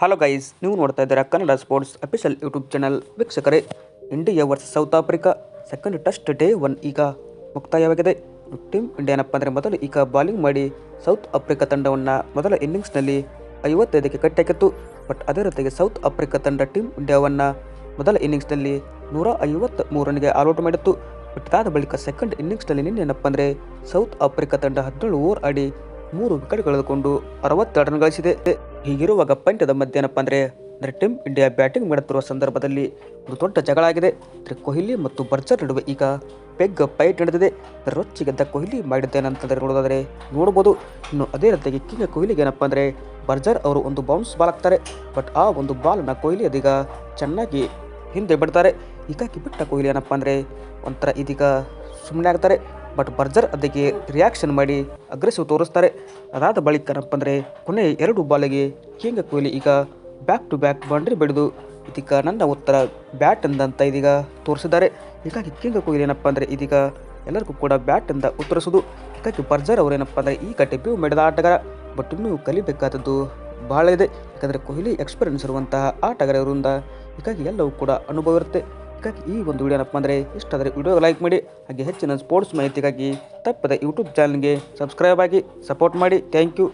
Hello guys ನೀವು ನೋಡ್ತಾ ಇದ್ದೀರಾ Kannada sports official YouTube channel ವೀಕ್ಷಕರೇ India versus South Africa second test day one ಈಗ ಮುಕ್ತಾಯವಾಗಿದೆ. ಟೀಮ್ ಇಂಡಿಯಾ ಏನಪ್ಪ ಅಂದರೆ ಮೊದಲು ಈಗ ಬಾಲಿಂಗ್ ಮಾಡಿ ಸೌತ್ ಆಫ್ರಿಕಾ ತಂಡವನ್ನು ಮೊದಲ ಇನ್ನಿಂಗ್ಸ್ನಲ್ಲಿ ಐವತ್ತೈದಕ್ಕೆ ಕಟ್ಟಾಕಿತ್ತು. ಬಟ್ ಅದೇ ರೀತಿಗೆ ಸೌತ್ ಆಫ್ರಿಕಾ ತಂಡ ಟೀಮ್ ಇಂಡಿಯಾವನ್ನು ಮೊದಲ ಇನ್ನಿಂಗ್ಸ್ನಲ್ಲಿ ನೂರ ಐವತ್ತ ಮೂರನಿಗೆ ಆಲ್ಔಟ್ ಮಾಡಿತ್ತು. ಬಟ್ ಅದಾದ ಬಳಿಕ ಸೆಕೆಂಡ್ ಇನ್ನಿಂಗ್ಸ್ನಲ್ಲಿ ನಿನ್ನೆ ಏನಪ್ಪ ಅಂದರೆ ಸೌತ್ ಆಫ್ರಿಕಾ ತಂಡ ಹದಿನೇಳು ಓವರ್ ಆಡಿ ಮೂರು ವಿಕೆಟ್ ಕಳೆದುಕೊಂಡು ಅರವತ್ತೆರಡು ರನ್ ಗಳಿಸಿದೆ. ಹೀಗಿರುವಾಗ ಪಂದ್ಯದ ಮಧ್ಯ ಏನಪ್ಪ ಅಂದರೆ ಅಂದರೆ ಟೀಮ್ ಇಂಡಿಯಾ ಬ್ಯಾಟಿಂಗ್ ಮಾಡುತ್ತಿರುವ ಸಂದರ್ಭದಲ್ಲಿ ಒಂದು ದೊಡ್ಡ ಜಗಳ ಆಗಿದೆ. ಅಂದರೆ ಕೊಹ್ಲಿ ಮತ್ತು ಬರ್ಜರ್ ನಡುವೆ ಈಗ ಪೆಗ್ ಪೈಟ್ ನಡೆದಿದೆ. ರೊಚ್ಚಿಗೆದ್ದ ಕೊಹ್ಲಿ ಮಾಡಿದ್ದೇನಂತಂದರೆ ನೋಡೋದಾದರೆ ನೋಡ್ಬೋದು. ಇನ್ನು ಅದೇ ರೀತಿಯಾಗಿ ಕಿಂಗ್ ಕೊಹ್ಲಿಗೆ ಏನಪ್ಪ ಅಂದರೆ ಬರ್ಜರ್ ಅವರು ಒಂದು ಬೌನ್ಸ್ ಬಾಲ್ ಹಾಕ್ತಾರೆ. ಬಟ್ ಆ ಒಂದು ಬಾಲನ್ನು ಕೊಹ್ಲಿ ಅದೀಗ ಚೆನ್ನಾಗಿ ಹಿಂದೆ ಬಿಡ್ತಾರೆ. ಹೀಗಾಗಿ ಬಿಟ್ಟ ಕೊಹ್ಲಿ ಏನಪ್ಪ ಅಂದರೆ ಒಂಥರ ಇದೀಗ ಸುಮ್ಮನೆ ಆಗ್ತಾರೆ. ಬಟ್ ಬರ್ಜರ್ ಅದಕ್ಕೆ ರಿಯಾಕ್ಷನ್ ಮಾಡಿ ಅಗ್ರೆಸಿವ್ ತೋರಿಸ್ತಾರೆ. ಅದಾದ ಬಳಿಕ ಅಂದರೆ ಕೊನೆ ಎರಡು ಬಾಲಿಗೆ ಕಿಂಗ್ ಕೊಹ್ಲಿ ಈಗ ಬ್ಯಾಕ್ ಟು ಬ್ಯಾಕ್ ಬೌಂಡ್ರಿ ಬೆಳೆದು ಇದೀಗ ನನ್ನ ಉತ್ತರ ಬ್ಯಾಟ್ ಅಂದಂತ ಇದೀಗ ತೋರಿಸಿದ್ದಾರೆ. ಹೀಗಾಗಿ ಕಿಂಗ್ ಕೊಹ್ಲಿ ಏನಪ್ಪ ಅಂದರೆ ಇದೀಗ ಎಲ್ಲರಿಗೂ ಕೂಡ ಬ್ಯಾಟ್ ಅಂತ ಉತ್ತರಿಸೋದು ಹೀಗಾಗಿ ಬರ್ಜರ್ ಅವರೇನಪ್ಪ ಅಂದರೆ ಈಗ ಡೆಬ್ಯೂ ಮಾಡಿದ ಆಟಗಾರ. ಬಟ್ ಇನ್ನೂ ಕಲಿಬೇಕಾದದ್ದು ಬಹಳ ಇದೆ. ಯಾಕಂದರೆ ಕೊಹ್ಲಿ ಎಕ್ಸ್ಪೀರಿಯನ್ಸ್ ಇರುವಂತಹ ಆಟಗಾರ ಇವರಿಂದ ಹೀಗಾಗಿ ಎಲ್ಲವೂ ಕೂಡ ಅನುಭವ ಇರುತ್ತೆ. ಹೀಗಾಗಿ ಈ ಒಂದು ವಿಡಿಯೋ ಏನಪ್ಪ ಅಂದರೆ ಇಷ್ಟ ಆದರೆ ವಿಡಿಯೋ ಲೈಕ್ ಮಾಡಿ, ಹಾಗೆ ಹೆಚ್ಚಿನ ಸ್ಪೋರ್ಟ್ಸ್ ಮಾಹಿತಿಗಾಗಿ ತಪ್ಪದೆ ಯೂಟ್ಯೂಬ್ ಚಾನಲ್ಗೆ ಸಬ್ಸ್ಕ್ರೈಬ್ ಆಗಿ ಸಪೋರ್ಟ್ ಮಾಡಿ. Thank you